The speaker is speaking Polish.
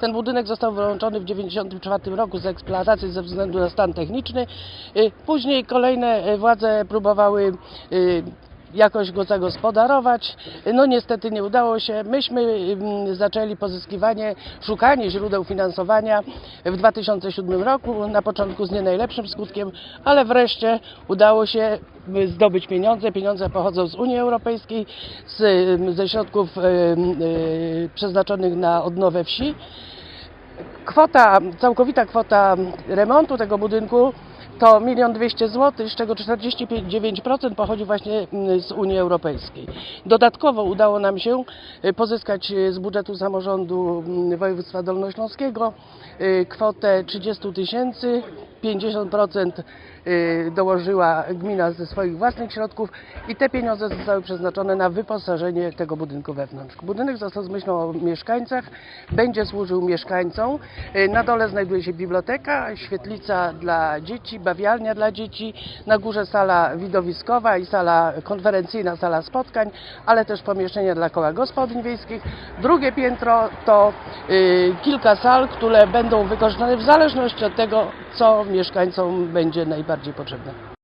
Ten budynek został wyłączony w 1994 roku z eksploatacji ze względu na stan techniczny. Y, Później kolejne y, władze próbowały y, jakoś go zagospodarować. No niestety nie udało się. Myśmy zaczęli pozyskiwanie, szukanie źródeł finansowania w 2007 roku, na początku z nie najlepszym skutkiem, ale wreszcie udało się zdobyć pieniądze. Pieniądze pochodzą z Unii Europejskiej, z, ze środków y, przeznaczonych na odnowę wsi. Kwota, całkowita kwota remontu tego budynku to 1 200 zł, z czego 49% pochodzi właśnie z Unii Europejskiej. Dodatkowo udało nam się y, pozyskać y, z budżetu samorządu województwa dolnośląskiego kwotę 30 tysięcy, 50% y, dołożyła gmina ze swoich własnych środków i te pieniądze zostały przeznaczone na wyposażenie tego budynku wewnątrz. Budynek został z myślą o mieszkańcach, będzie służył mieszkańcom. Y, Na dole znajduje się biblioteka, świetlica dla dzieci, bawialnia dla dzieci, na górze sala widowiskowa i sala konferencyjna, sala spotkań, ale też pomieszczenia dla koła gospodyń wiejskich. Drugie piętro to y, kilka sal, które będą wykorzystane w zależności od tego, co mieszkańcom będzie najbardziej potrzebne.